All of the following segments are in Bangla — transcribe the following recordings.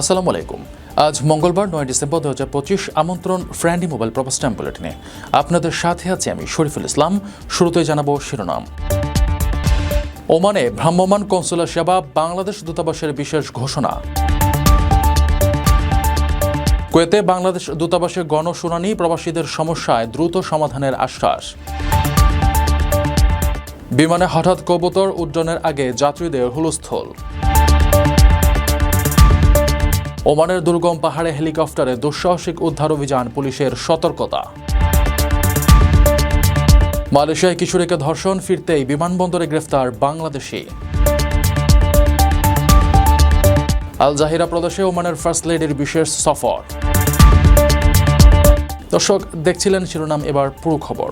আসসালামু আলাইকুম। আজ মঙ্গলবার নয় ডিসেম্বর দু হাজার পঁচিশ আমন্ত্রণ ফ্র্যান্ডি মোবাইল টাইম বুলেটিনে। আপনাদের সাথে আছি আমি শরীফুল ইসলাম। শুরুতেই জানাব শিরোনাম। ওমানে ভ্রাম্যমাণ কনসুলার সেবা, বাংলাদেশ দূতাবাসের বিশেষ ঘোষণা। কুয়েতে বাংলাদেশ দূতাবাসে গণশুনানি, প্রবাসীদের সমস্যায় দ্রুত সমাধানের আশ্বাস। বিমানে হঠাৎ কবুতর উড্ডয়নের আগে যাত্রীদের হুলস্থল। ওমানের দুর্গম পাহাড়ে হেলিকপ্টারে দুঃসাহসিক উদ্ধার অভিযান, পুলিশের সতর্কতা। মালয়েশিয়ায় কিশোরীকে ধর্ষণ, ফিরতেই বিমানবন্দরে গ্রেফতার বাংলাদেশি। আল জাহিরা প্রদেশে ওমানের ফার্স্ট লেডির বিশেষ সফর। দর্শক, দেখছিলেন শিরোনাম, এবার পুরো খবর।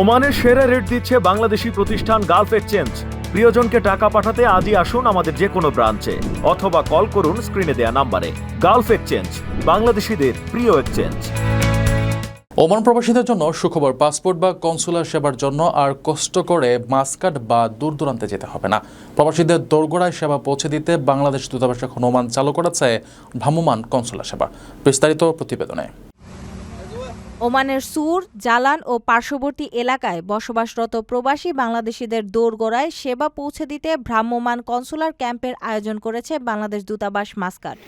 ওমানের সেরা রেট দিচ্ছে বাংলাদেশি প্রতিষ্ঠান গালফ এক্সচেঞ্জ। প্রিয়জনকে টাকা পাঠাতে আজই আসুন আমাদের যে কোনো ব্রাঞ্চে, অথবা কল করুন স্ক্রিনে দেয়া নাম্বারে। গালফ এক্সচেঞ্জ, বাংলাদেশিদের প্রিয় এক্সচেঞ্জ। ওমান প্রবাসীদের জন্য সুখবর, পাসপোর্ট বা কনসুলার সেবার জন্য আর কষ্ট করে মাসকাট বা দূর দূরান্তে যেতে হবে না। প্রবাসীদের দোরগোড়ায় সেবা পৌঁছে দিতে বাংলাদেশ দূতাবাস এখন ওমান চালু করেছে ভ্রাম্যমান কনসুলার সেবা। বিস্তারিত প্রতিবেদনে। ওমানের সুর জালান ও পার্শ্ববর্তী এলাকায় বসবাসরত প্রবাসী বাংলাদেশিদের দোরগোড়ায় সেবা পৌঁছে দিতে ভ্রাম্যমাণ কনসুলার ক্যাম্পের আয়োজন করেছে বাংলাদেশ দূতাবাস মাস্কাট।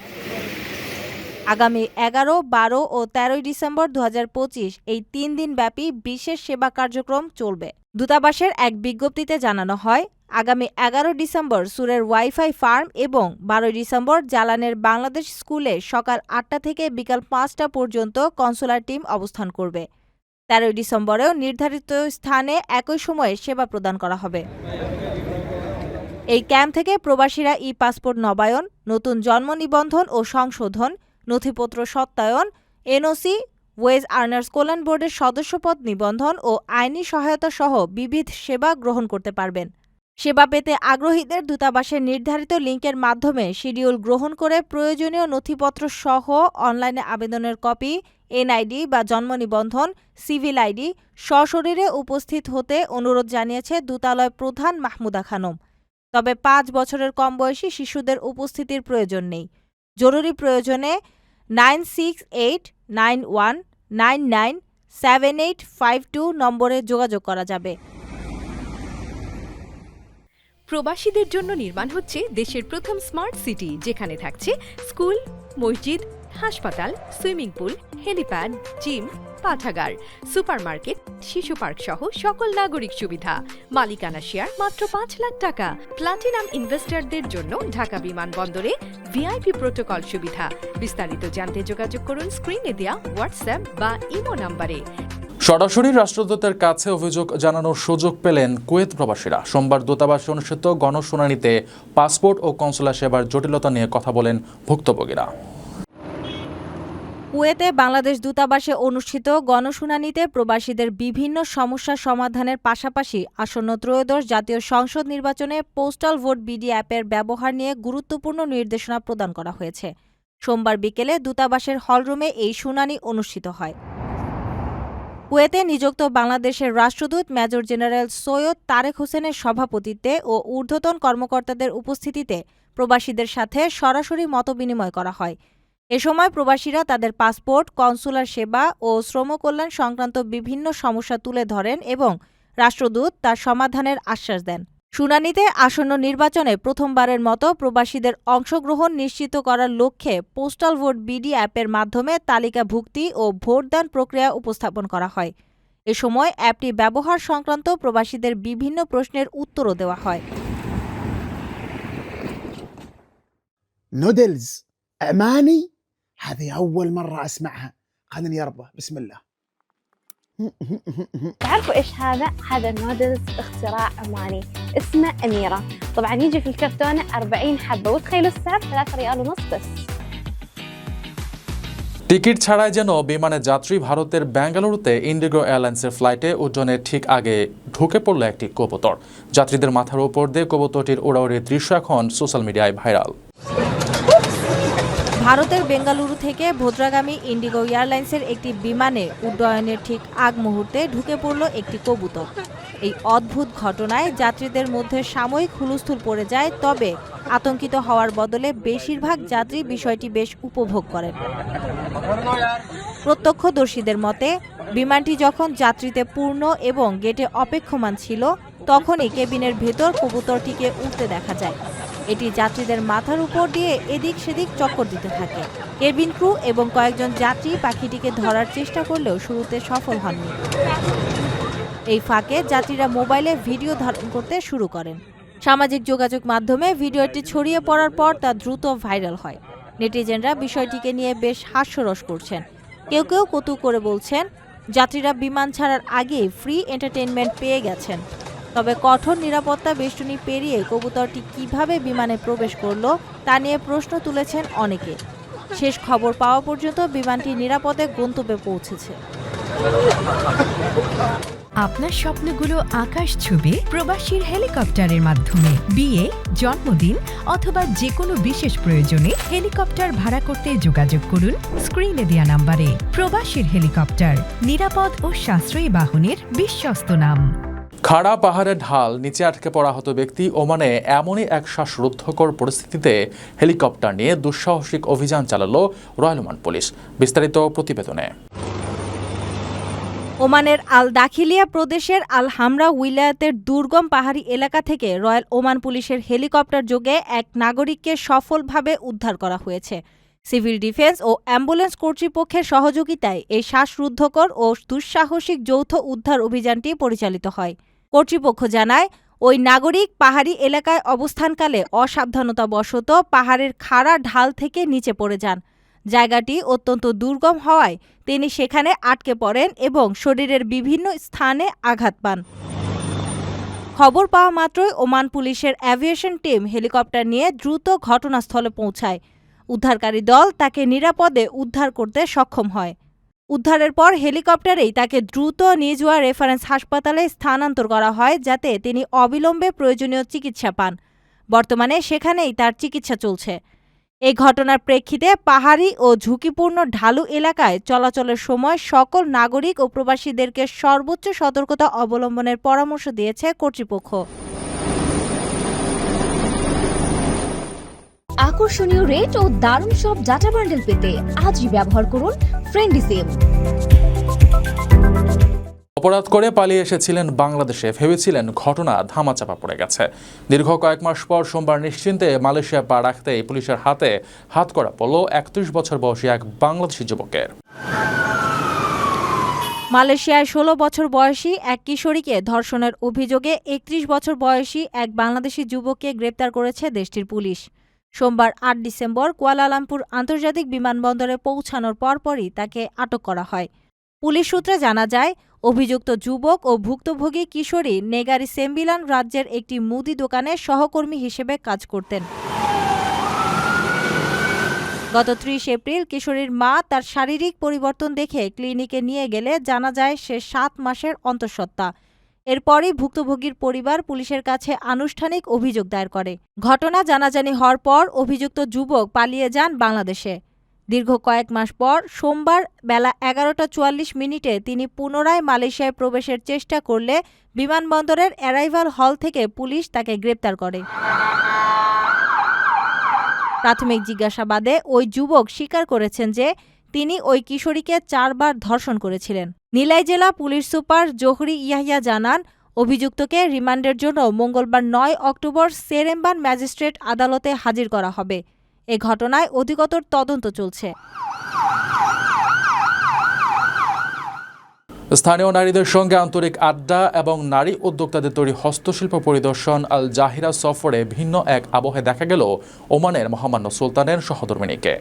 আগামী এগারো, বারো ও তেরোই ডিসেম্বর দু হাজার পঁচিশ এই তিন দিন ব্যাপী বিশেষ সেবা কার্যক্রম চলবে। দূতাবাসের এক বিজ্ঞপ্তিতে জানানো হয়, আগামী এগারো ডিসেম্বর সুরের ওয়াইফাই ফার্ম এবং বারোই ডিসেম্বর জালানের বাংলাদেশ স্কুলে সকাল আটটা থেকে বিকাল পাঁচটা পর্যন্ত কনসুলার টিম অবস্থান করবে। তেরোই ডিসেম্বরেও নির্ধারিত স্থানে একই সময়ে সেবা প্রদান করা হবে। এই ক্যাম্প থেকে প্রবাসীরা ই পাসপোর্ট নবায়ন, নতুন জন্ম নিবন্ধন ও সংশোধন নথিপত্র সত্যায়ন, এনওসি, ওয়েজ আর্নার্স কল্যাণ বোর্ডের সদস্যপদ নিবন্ধন ও আইনি সহায়তা সহ বিবিধ সেবা গ্রহণ করতে পারবেন। সেবা পেতে আগ্রহীদের দূতাবাসের নির্ধারিত লিঙ্কের মাধ্যমে শিডিউল গ্রহণ করে প্রয়োজনীয় নথিপত্র সহ অনলাইনে আবেদনের কপি, এনআইডি বা জন্ম নিবন্ধন, সিভিল আইডি সশরীরে উপস্থিত হতে অনুরোধ জানিয়েছে দূতালয় প্রধান মাহমুদা খানম। তবে পাঁচ বছরের কম বয়সী শিশুদের উপস্থিতির প্রয়োজন নেই। জরুরি প্রয়োজনে nine six eight nine one nine nine seven eight five two নম্বরে যোগাযোগ করা যাবে। প্রবাসীদের জন্য নির্মাণ হচ্ছে দেশের প্রথম স্মার্ট সিটি যেখানে থাকছে স্কুল মসজিদ হাসপাতাল, সুইমিং পুল, হেলিপ্যাড, জিম, পাঠাগার, সুপারমার্কেট, শিশু পার্ক সহ সকল নাগরিক সুবিধা। মালিকানা শেয়ার মাত্র পাঁচ লাখ টাকা। প্লাটিনাম ইনভেস্টরদের জন্য ঢাকা বিমানবন্দরে ভিআইপি প্রোটোকল সুবিধা। বিস্তারিত জানতে যোগাযোগ করুন স্ক্রিনে দেওয়া হোয়াটসঅ্যাপ বা ইমো নাম্বারে। সরাসরি রাষ্ট্রদূতের কাছে অভিযোগ জানানোর সুযোগ পেলেন কুয়েত প্রবাসীরা। সোমবার দূতাবাসে অনুষ্ঠিত গণশুনানিতে পাসপোর্ট ও কনসুলার সেবার জটিলতা নিয়ে কথা বলেন ভুক্তভোগীরা। কুয়েতে বাংলাদেশ দূতাবাসে অনুষ্ঠিত গণশুনানিতে প্রবাসীদের বিভিন্ন সমস্যা সমাধানের পাশাপাশি আসন্ন ত্রয়োদশ জাতীয় সংসদ নির্বাচনে পোস্টাল ভোট বিডি অ্যাপের ব্যবহার নিয়ে গুরুত্বপূর্ণ নির্দেশনা প্রদান করা হয়েছে। সোমবার বিকেলে দূতাবাসের হলরুমে এই শুনানি অনুষ্ঠিত হয়। কুয়েতে নিযুক্ত বাংলাদেশের রাষ্ট্রদূত মেজর জেনারেল সৈয়দ তারেক হোসেনের সভাপতিত্বে ও ঊর্ধ্বতন কর্মকর্তাদের উপস্থিতিতে প্রবাসীদের সাথে সরাসরি মতবিনিময় করা হয়। এ সময় প্রবাসীরা তাদের পাসপোর্ট, কনসুলার সেবা ও শ্রমকল্যাণ সংক্রান্ত বিভিন্ন সমস্যা তুলে ধরেন এবং রাষ্ট্রদূত তার সমাধানের আশ্বাস দেন। শুনানিতে আসন্ন নির্বাচনে প্রথমবারের মতো প্রবাসীদের অংশগ্রহণ নিশ্চিত করার লক্ষ্যে পোস্টাল ভোট বিডি অ্যাপের মাধ্যমে তালিকাভুক্তি ও ভোটদান প্রক্রিয়া উপস্থাপন করা হয়। এ সময় অ্যাপটি ব্যবহার সংক্রান্ত প্রবাসীদের বিভিন্ন প্রশ্নের উত্তরও দেওয়া হয়। নুডলস আমানি هذه أول مرة أسمعها خليني يربى بسم الله تعرفوا ايش هذا؟ هذا نودلز اختراع عماني اسمه أميرة طبعا يجي في الكرتونة 40 حبة وتخيلوا السعر 3 ريال ونص بس টিকিট ছাড়াই যেন বিমানে যাত্রী ভারতের বেঙ্গালুরুতে ইন্ডিগো এয়ারলাইন্সের ফ্লাইটে উড্ডয়নের ঠিক আগে ঢুকে পড়ল একটি কবুতর যাত্রীদের মাথার উপর দিয়ে কবুতরটির উড়াউড়ির দৃশ্য এখন সোশ্যাল মিডিয়ায় ভাইরাল ভারতের বেঙ্গালুরু থেকে ভদ্রাগামী ইন্ডিগো এয়ারলাইন্সের একটি বিমানে উড্ডয়নের ঠিক আগ মুহূর্তে ঢুকে পড়ল একটি কবুতর। এই অদ্ভুত ঘটনায় যাত্রীদের মধ্যে সাময়িক হুলস্থুল পড়ে যায়, তবে আতঙ্কিত হওয়ার বদলে বেশিরভাগ যাত্রী বিষয়টি বেশ উপভোগ করেন। প্রত্যক্ষদর্শীদের মতে, বিমানটি যখন যাত্রীতে পূর্ণ এবং গেটে অপেক্ষমান ছিল, তখনই কেবিনের ভেতর কবুতরটিকে উঠতে দেখা যায়। এটি যাত্রীদের মাথার উপর দিয়ে এদিক সেদিক চক্কর দিতে থাকে। কেবিন ক্রু এবং কয়েকজন যাত্রী পাখিটিকে ধরার চেষ্টা করলেও শুরুতে সফল হননি। এই ফাঁকে যাত্রীরা মোবাইলে ভিডিও ধারণ করতে শুরু করেন। সামাজিক যোগাযোগ মাধ্যমে ভিডিওটি ছড়িয়ে পড়ার পর তা দ্রুত ভাইরাল হয়। নেটিজেনরা বিষয়টিকে নিয়ে বেশ হাস্যরস করছেন। কেউ কেউ কৌতুক করে বলছেন, যাত্রীরা বিমান ছাড়ার আগেই ফ্রি এন্টারটেনমেন্ট পেয়ে গেছেন। তবে কঠোর নিরাপত্তা বেষ্টনী পেরিয়ে কবুতরটি কীভাবে বিমানে প্রবেশ করল তা নিয়ে প্রশ্ন তুলেছেন অনেকে। শেষ খবর পাওয়া পর্যন্ত বিমানটি নিরাপদে গন্তব্যে পৌঁছেছে। আপনার স্বপ্নগুলো আকাশ ছুবে প্রবাসীর হেলিকপ্টারের মাধ্যমে। বিয়ে, জন্মদিন অথবা যে কোনো বিশেষ প্রয়োজনে হেলিকপ্টার ভাড়া করতে যোগাযোগ করুন স্ক্রিনে দেওয়া নাম্বারে। প্রবাসীর হেলিকপ্টার, নিরাপদ ও সাশ্রয়ী বাহনের বিশ্বস্ত নাম। খাড়া পাহাড়ের ঢাল নিচে আটকে পড়া হতো ব্যক্তি ওমানে এমনই এক শ্বাসরুদ্ধকর পরিস্থিতিতে হেলিকপ্টার নিয়ে দুঃসাহসিক অভিযান চালালো রয়্যাল ওমান পুলিশ। বিস্তারিত প্রতিবেদনে। ওমানের আল দাখিলিয়া প্রদেশের আল হামরা উইলায়াতের দুর্গম পাহাড়ি এলাকা থেকে রয়্যাল ওমান পুলিশের হেলিকপ্টার যোগে এক নাগরিককে সফলভাবে উদ্ধার করা হয়েছে। সিভিল ডিফেন্স ও অ্যাম্বুলেন্স কর্তৃপক্ষের সহযোগিতায় এই শ্বাসরুদ্ধকর ও দুঃসাহসিক যৌথ উদ্ধার অভিযানটি পরিচালিত হয়। কর্তৃপক্ষ জানায়, ওই নাগরিক পাহাড়ি এলাকায় অবস্থানকালে অসাবধানতাবশত পাহাড়ের খাড়া ঢাল থেকে নিচে পড়ে যান। জায়গাটি অত্যন্ত দুর্গম হওয়ায় তিনি সেখানে আটকে পড়েন এবং শরীরের বিভিন্ন স্থানে আঘাত পান। খবর পাওয়া মাত্রই ওমান পুলিশের অ্যাভিয়েশন টিম হেলিকপ্টার নিয়ে দ্রুত ঘটনাস্থলে পৌঁছায়। উদ্ধারকারী দল তাকে নিরাপদে উদ্ধার করতে সক্ষম হয়। উদ্ধারের পর হেলিকপ্টারেই তাকে দ্রুত নিজওয়া রেফারেন্স হাসপাতালে স্থানান্তর করা হয় যাতে তিনি অবিলম্বে প্রয়োজনীয় চিকিৎসা পান। বর্তমানে সেখানেই তার চিকিৎসা চলছে। এই ঘটনার প্রেক্ষিতে পাহাড়ি ও ঝুঁকিপূর্ণ ঢালু এলাকায় চলাচলের সময় সকল নাগরিক ও প্রবাসীদেরকে সর্বোচ্চ সতর্কতা অবলম্বনের পরামর্শ দিয়েছে কর্তৃপক্ষ। আকর্ষণীয় রেট ও দারুণ সব ডাটা বান্ডেল পেতে আজই ব্যবহার করুন ফ্রেন্ডি সিম অপরাধ করে পালিয়ে এসেছিলেন বাংলাদেশে। ভেবেছিলেন ঘটনা ধামাচাপা পড়ে গেছে। দীর্ঘ কয়েক মাস পর সোমবার নিশ্চিন্তে মালয়েশিয়া পা রাখতেই পুলিশের হাতে হাত করা পড়ল একত্রিশ বছর বয়সী এক বাংলাদেশি যুবকের। মালয়েশিয়ায় ষোলো বছর বয়সী এক কিশোরীকে ধর্ষণের অভিযোগে একত্রিশ বছর বয়সী এক বাংলাদেশি যুবককে গ্রেপ্তার করেছে দেশটির পুলিশ। সোমবার আট ডিসেম্বর কুয়ালালামপুর আন্তর্জাতিক বিমানবন্দরে পৌঁছানোর পরপরই তাকে আটক করা হয়। পুলিশ সূত্রে জানা যায়, অভিযুক্ত যুবক ও ভুক্তভোগী কিশোরী নেগারি সেম্বিলান রাজ্যের একটি মুদি দোকানে সহকর্মী হিসেবে কাজ করতেন। গত ত্রিশ এপ্রিল কিশোরীর মা তার শারীরিক পরিবর্তন দেখে ক্লিনিকে নিয়ে গেলে জানা যায় সে সাত মাসের অন্তঃসত্ত্বা। এরপরই ভুক্তভোগীর পরিবার পুলিশের কাছে আনুষ্ঠানিক অভিযোগ দায়ের করে। ঘটনা জানাজানি হওয়ার পর অভিযুক্ত যুবক পালিয়ে যান বাংলাদেশে। দীর্ঘ কয়েক মাস পর সোমবার বেলা এগারোটা চুয়াল্লিশ মিনিটে তিনি পুনরায় মালয়েশিয়ায় প্রবেশের চেষ্টা করলে বিমানবন্দরের অ্যারাইভাল হল থেকে পুলিশ তাকে গ্রেপ্তার করে। প্রাথমিক জিজ্ঞাসাবাদে ওই যুবক স্বীকার করেছেন যে তিনি ওই কিশোরীকে চারবার ধর্ষণ করেছিলেন। নিলাই জেলা পুলিশ সুপার জোহরি ইয়াহিয়া জানান, অভিযুক্তকে রিমান্ডের জন্য মঙ্গলবার নয় অক্টোবর সেরেম্বান ম্যাজিস্ট্রেট আদালতে হাজির করা হবে। এ ঘটনায় অধিকতর তদন্ত চলছে। স্থানীয় নারীদের সঙ্গে আন্তরিক আড্ডা এবং নারী উদ্যোক্তাদের তৈরি হস্তশিল্প পরিদর্শন আল জাহিরা সফরে ভিন্ন এক আবহে দেখা গেল ওমানের মহামান্য সুলতানের সহধর্মিনীকে।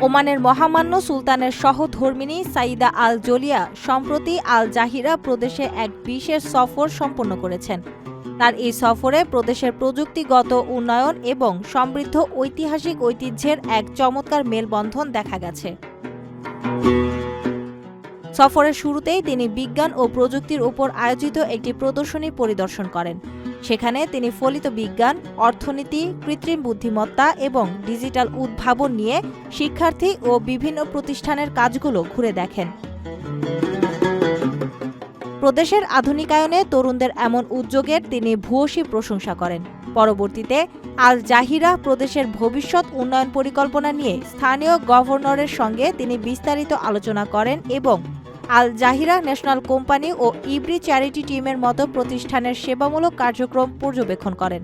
ওমানের মহামান্য সুলতানের সহধর্মিনী সাইদা আল জলিয়া সম্প্রতি আল জাহিরা প্রদেশে এক বিশেষ সফর সম্পন্ন করেছেন। তার এই সফরে প্রদেশের প্রযুক্তিগত উন্নয়ন এবং সমৃদ্ধ ঐতিহাসিক ঐতিহ্যের এক চমৎকার মেলবন্ধন দেখা গেছে। সফরের শুরুতেই তিনি বিজ্ঞান ও প্রযুক্তির উপর আয়োজিত একটি প্রদর্শনী পরিদর্শন করেন। সেখানে তিনি ফলিত বিজ্ঞান, অর্থনীতি, কৃত্রিম বুদ্ধিমত্তা এবং ডিজিটাল উদ্ভাবন নিয়ে শিক্ষার্থী ও বিভিন্ন প্রতিষ্ঠানের কাজগুলো ঘুরে দেখেন। প্রদেশের আধুনিকায়নে তরুণদের এমন উদ্যোগের তিনি ভূয়সী প্রশংসা করেন। পরবর্তীতে আল জাহিরা প্রদেশের ভবিষ্যৎ উন্নয়ন পরিকল্পনা নিয়ে স্থানীয় গভর্নরের সঙ্গে তিনি বিস্তারিত আলোচনা করেন এবং আল জাহিরা ন্যাশনাল কোম্পানি ও ইব্রি চ্যারিটি টিমের মতো প্রতিষ্ঠানের সেবামূলক কার্যক্রম পর্যবেক্ষণ করেন।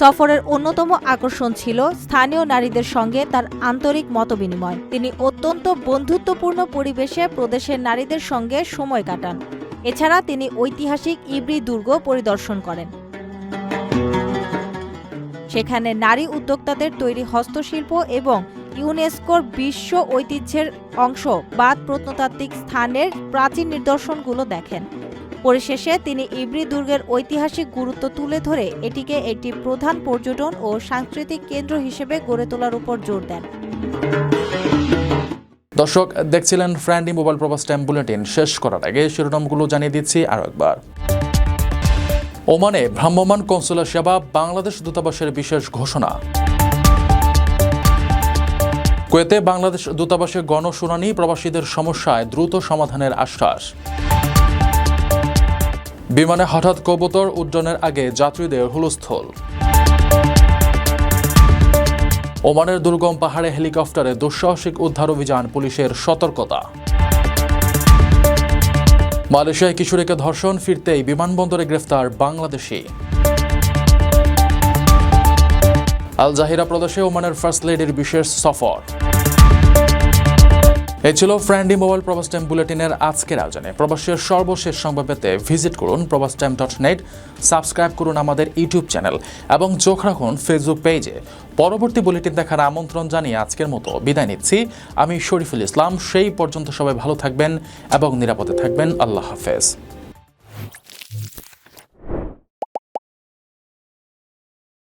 সফরের অন্যতম আকর্ষণ ছিল স্থানীয় নারীদের সঙ্গে তার আন্তরিক মতবিনিময়। তিনি অত্যন্ত বন্ধুত্বপূর্ণ পরিবেশে প্রদেশের নারীদের সঙ্গে সময় কাটান। এছাড়া তিনি ঐতিহাসিক ইব্রি দুর্গ পরিদর্শন করেন। সেখানে নারী উদ্যোক্তাদের তৈরি হস্তশিল্প এবং ইউনেস্কোর বিশ্ব ঐতিহ্যের অংশ বাদ প্রত্নতাত্ত্বিক স্থানের প্রাচীন নিদর্শনগুলো দেখেন। পরিশেষে তিনি ইব্রি দুর্গের ঐতিহাসিক গুরুত্ব তুলে ধরে এটিকে একটি প্রধান পর্যটন ও সাংস্কৃতিক কেন্দ্র হিসেবে গড়ে তোলার উপর জোর দেন। দর্শক, দেখছিলেন ফ্র্যান্ডি মোবাইল প্রবাস টাইম বুলেটিন। শেষ করার আগে শিরোনামগুলো জানিয়ে দিচ্ছি আরও একবার। ওমানে ভ্রাম্যমাণ কনসুলার সেবা, বাংলাদেশ দূতাবাসের বিশেষ ঘোষণা। কুয়েতে বাংলাদেশ দূতাবাসে গণশুনানি, প্রবাসীদের সমস্যায় দ্রুত সমাধানের আশ্বাস। বিমানে হঠাৎ কবুতর উড্ডয়নের আগে যাত্রীদের হুলস্থল। ওমানের দুর্গম পাহাড়ে হেলিকপ্টারে দুঃসাহসিক উদ্ধার অভিযান, পুলিশের সতর্কতা। মালয়েশিয়ায় কিশোরীকে ধর্ষণ, ফিরতেই বিমানবন্দরে গ্রেফতার বাংলাদেশি। আল জাহিরা প্রদেশে ওমানের ফার্স্ট লেডির বিশেষ সফর। এই ছিল ফ্রেন্ডি মোবাইল প্রবাস টাইম বুলেটিনের আজকের আয়োজনে। প্রবাসের সর্বশেষ সংবাদ পেতে ভিজিট করুন প্রবাস টাইম ডট নেট সাবস্ক্রাইব করুন আমাদের ইউটিউব চ্যানেল এবং চোখ রাখুন ফেসবুক পেজে পরবর্তী বুলেটিন দেখার আমন্ত্রণ জানিয়ে আজকের মতো বিদায় নিচ্ছি। আমি শরীফুল ইসলাম, সেই পর্যন্ত সবাই ভালো থাকবেন এবং নিরাপদে থাকবেন। আল্লাহ হাফেজ।